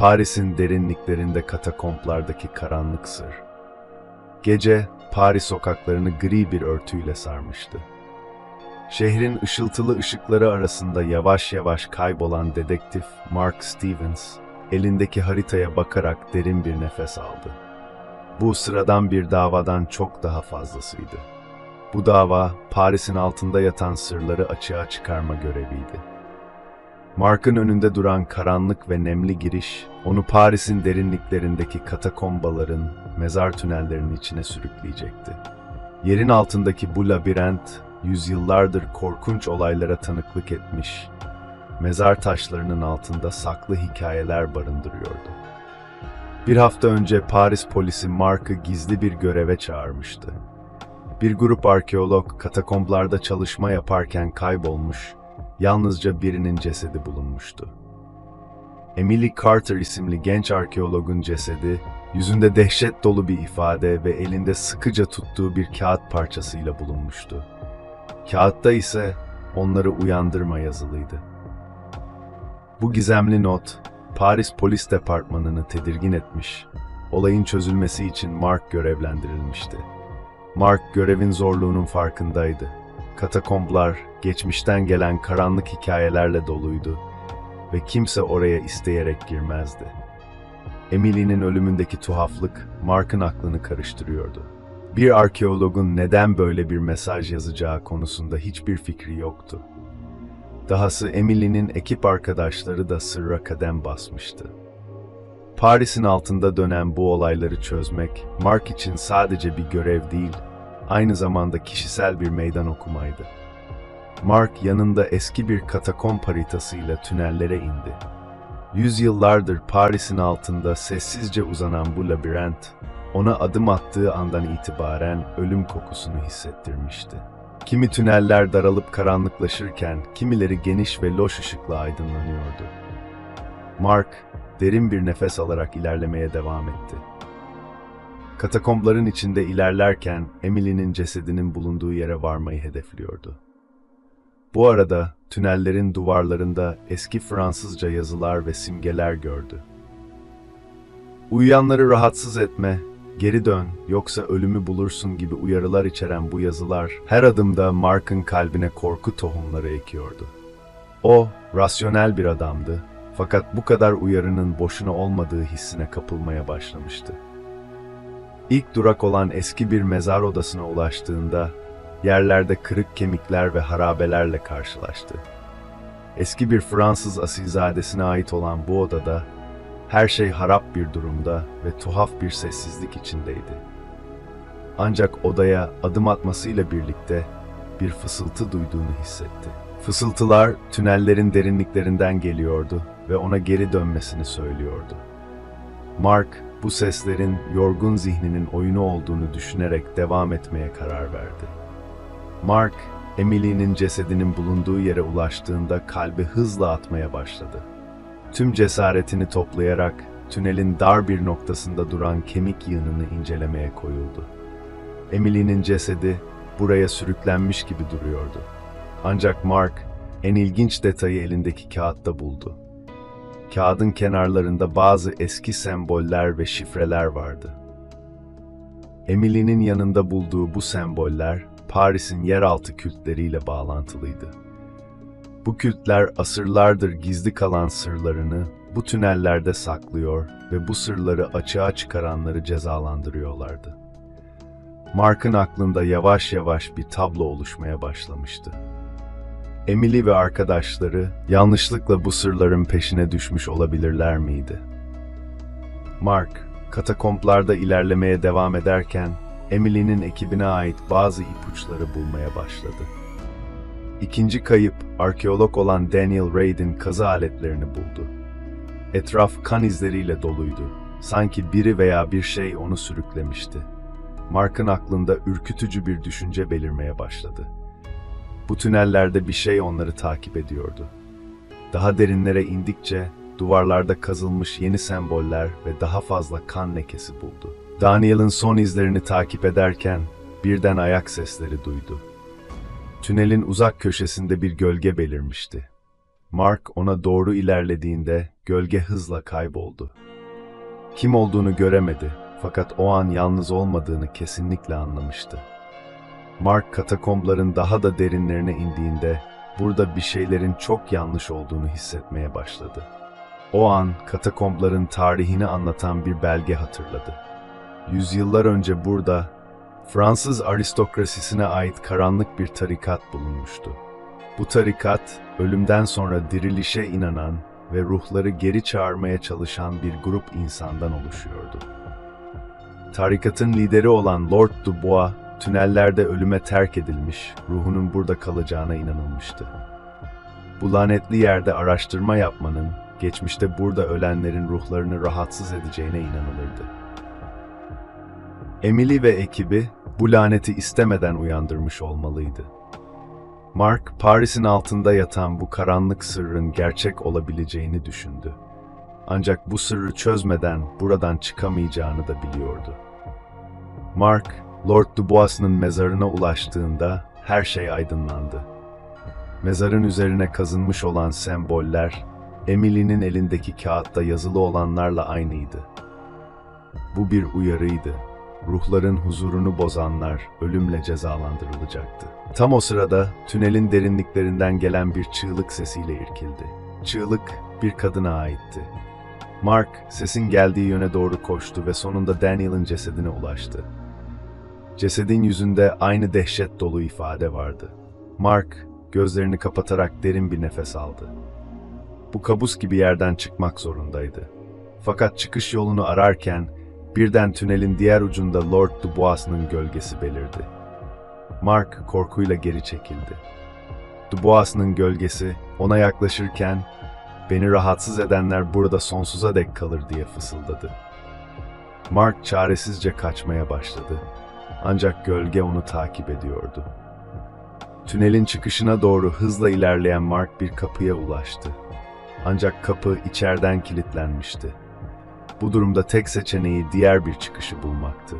Paris'in derinliklerinde katakomplardaki karanlık sır. Gece, Paris sokaklarını gri bir örtüyle sarmıştı. Şehrin ışıltılı ışıkları arasında yavaş yavaş kaybolan dedektif Mark Stevens, elindeki haritaya bakarak derin bir nefes aldı. Bu sıradan bir davadan çok daha fazlasıydı. Bu dava, Paris'in altında yatan sırları açığa çıkarma göreviydi. Mark'ın önünde duran karanlık ve nemli giriş, onu Paris'in derinliklerindeki katakombaların, mezar tünellerinin içine sürükleyecekti. Yerin altındaki bu labirent, yüzyıllardır korkunç olaylara tanıklık etmiş, mezar taşlarının altında saklı hikayeler barındırıyordu. Bir hafta önce Paris polisi Mark'ı gizli bir göreve çağırmıştı. Bir grup arkeolog katakomblarda çalışma yaparken kaybolmuş, yalnızca birinin cesedi bulunmuştu. Emily Carter isimli genç arkeologun cesedi, yüzünde dehşet dolu bir ifade ve elinde sıkıca tuttuğu bir kağıt parçasıyla bulunmuştu. Kağıtta ise onları uyandırma yazılıydı. Bu gizemli not, Paris Polis Departmanı'nı tedirgin etmiş, olayın çözülmesi için Mark görevlendirilmişti. Mark görevin zorluğunun farkındaydı. Katakomblar, geçmişten gelen karanlık hikayelerle doluydu ve kimse oraya isteyerek girmezdi. Emily'nin ölümündeki tuhaflık, Mark'ın aklını karıştırıyordu. Bir arkeologun neden böyle bir mesaj yazacağı konusunda hiçbir fikri yoktu. Dahası Emily'nin ekip arkadaşları da sırra kadem basmıştı. Paris'in altında dönen bu olayları çözmek, Mark için sadece bir görev değil, aynı zamanda kişisel bir meydan okumaydı. Mark yanında eski bir katakomb haritasıyla tünellere indi. Yüzyıllardır Paris'in altında sessizce uzanan bu labirent, ona adım attığı andan itibaren ölüm kokusunu hissettirmişti. Kimi tüneller daralıp karanlıklaşırken, kimileri geniş ve loş ışıkla aydınlanıyordu. Mark, derin bir nefes alarak ilerlemeye devam etti. Katakombların içinde ilerlerken Emily'nin cesedinin bulunduğu yere varmayı hedefliyordu. Bu arada tünellerin duvarlarında eski Fransızca yazılar ve simgeler gördü. Uyuyanları rahatsız etme, geri dön yoksa ölümü bulursun gibi uyarılar içeren bu yazılar her adımda Mark'ın kalbine korku tohumları ekiyordu. O, rasyonel bir adamdı fakat bu kadar uyarının boşuna olmadığı hissine kapılmaya başlamıştı. İlk durak olan eski bir mezar odasına ulaştığında yerlerde kırık kemikler ve harabelerle karşılaştı. Eski bir Fransız asilzadesine ait olan bu odada her şey harap bir durumda ve tuhaf bir sessizlik içindeydi. Ancak odaya adım atmasıyla birlikte bir fısıltı duyduğunu hissetti. Fısıltılar tünellerin derinliklerinden geliyordu ve ona geri dönmesini söylüyordu. Mark, bu seslerin yorgun zihninin oyunu olduğunu düşünerek devam etmeye karar verdi. Mark, Emily'nin cesedinin bulunduğu yere ulaştığında kalbi hızla atmaya başladı. Tüm cesaretini toplayarak tünelin dar bir noktasında duran kemik yığınını incelemeye koyuldu. Emily'nin cesedi buraya sürüklenmiş gibi duruyordu. Ancak Mark en ilginç detayı elindeki kağıtta buldu. Kağıdın kenarlarında bazı eski semboller ve şifreler vardı. Emily'nin yanında bulduğu bu semboller Paris'in yeraltı kültleriyle bağlantılıydı. Bu kültler asırlardır gizli kalan sırlarını bu tünellerde saklıyor ve bu sırları açığa çıkaranları cezalandırıyorlardı. Mark'ın aklında yavaş yavaş bir tablo oluşmaya başlamıştı. Emily ve arkadaşları yanlışlıkla bu sırların peşine düşmüş olabilirler miydi? Mark, katakomplarda ilerlemeye devam ederken Emily'nin ekibine ait bazı ipuçları bulmaya başladı. İkinci kayıp, arkeolog olan Daniel Raid'in kazı aletlerini buldu. Etraf kan izleriyle doluydu. Sanki biri veya bir şey onu sürüklemişti. Mark'ın aklında ürkütücü bir düşünce belirmeye başladı. Bu tünellerde bir şey onları takip ediyordu. Daha derinlere indikçe duvarlarda kazılmış yeni semboller ve daha fazla kan lekesi buldu. Daniel'ın son izlerini takip ederken birden ayak sesleri duydu. Tünelin uzak köşesinde bir gölge belirmişti. Mark ona doğru ilerlediğinde gölge hızla kayboldu. Kim olduğunu göremedi fakat o an yalnız olmadığını kesinlikle anlamıştı. Mark katakombların daha da derinlerine indiğinde burada bir şeylerin çok yanlış olduğunu hissetmeye başladı. O an katakombların tarihini anlatan bir belge hatırladı. Yüzyıllar önce burada Fransız aristokrasisine ait karanlık bir tarikat bulunmuştu. Bu tarikat, ölümden sonra dirilişe inanan ve ruhları geri çağırmaya çalışan bir grup insandan oluşuyordu. Tarikatın lideri olan Lord Dubois, tünellerde ölüme terk edilmiş, ruhunun burada kalacağına inanılmıştı. Bu lanetli yerde araştırma yapmanın, geçmişte burada ölenlerin ruhlarını rahatsız edeceğine inanılırdı. Emily ve ekibi bu laneti istemeden uyandırmış olmalıydı. Mark, Paris'in altında yatan bu karanlık sırrın gerçek olabileceğini düşündü. Ancak bu sırrı çözmeden buradan çıkamayacağını da biliyordu. Mark, Lord Dubois'ın mezarına ulaştığında her şey aydınlandı. Mezarın üzerine kazınmış olan semboller, Emily'nin elindeki kağıtta yazılı olanlarla aynıydı. Bu bir uyarıydı. Ruhların huzurunu bozanlar ölümle cezalandırılacaktı. Tam o sırada tünelin derinliklerinden gelen bir çığlık sesiyle irkildi. Çığlık bir kadına aitti. Mark sesin geldiği yöne doğru koştu ve sonunda Daniel'ın cesedine ulaştı. Cesedin yüzünde aynı dehşet dolu ifade vardı. Mark gözlerini kapatarak derin bir nefes aldı. Bu kabus gibi yerden çıkmak zorundaydı. Fakat çıkış yolunu ararken birden tünelin diğer ucunda Lord Dubois'ın gölgesi belirdi. Mark korkuyla geri çekildi. Dubois'ın gölgesi ona yaklaşırken beni rahatsız edenler burada sonsuza dek kalır diye fısıldadı. Mark çaresizce kaçmaya başladı. Ancak gölge onu takip ediyordu. Tünelin çıkışına doğru hızla ilerleyen Mark bir kapıya ulaştı. Ancak kapı içeriden kilitlenmişti. Bu durumda tek seçeneği diğer bir çıkışı bulmaktı.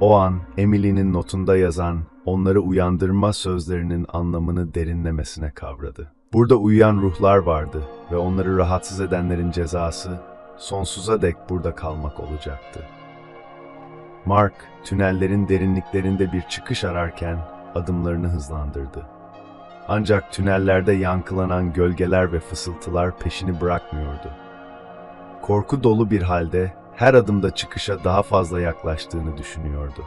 O an Emily'nin notunda yazan onları uyandırma sözlerinin anlamını derinlemesine kavradı. Burada uyuyan ruhlar vardı ve onları rahatsız edenlerin cezası sonsuza dek burada kalmak olacaktı. Mark, tünellerin derinliklerinde bir çıkış ararken adımlarını hızlandırdı. Ancak tünellerde yankılanan gölgeler ve fısıltılar peşini bırakmıyordu. Korku dolu bir halde her adımda çıkışa daha fazla yaklaştığını düşünüyordu.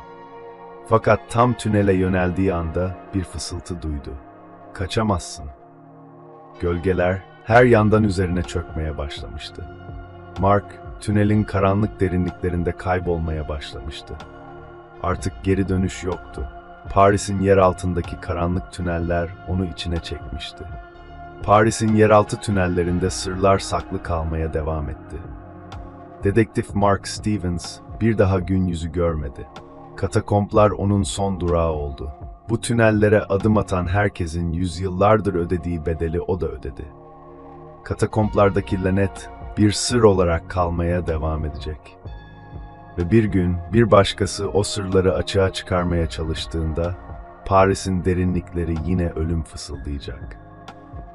Fakat tam tünele yöneldiği anda bir fısıltı duydu. Kaçamazsın. Gölgeler her yandan üzerine çökmeye başlamıştı. Mark, tünelin karanlık derinliklerinde kaybolmaya başlamıştı. Artık geri dönüş yoktu. Paris'in yer altındaki karanlık tüneller onu içine çekmişti. Paris'in yeraltı tünellerinde sırlar saklı kalmaya devam etti. Dedektif Mark Stevens bir daha gün yüzü görmedi. Katakomplar onun son durağı oldu. Bu tünellere adım atan herkesin yüzyıllardır ödediği bedeli o da ödedi. Katakomplardaki lanet bir sır olarak kalmaya devam edecek. Ve bir gün bir başkası o sırları açığa çıkarmaya çalıştığında Paris'in derinlikleri yine ölüm fısıldayacak.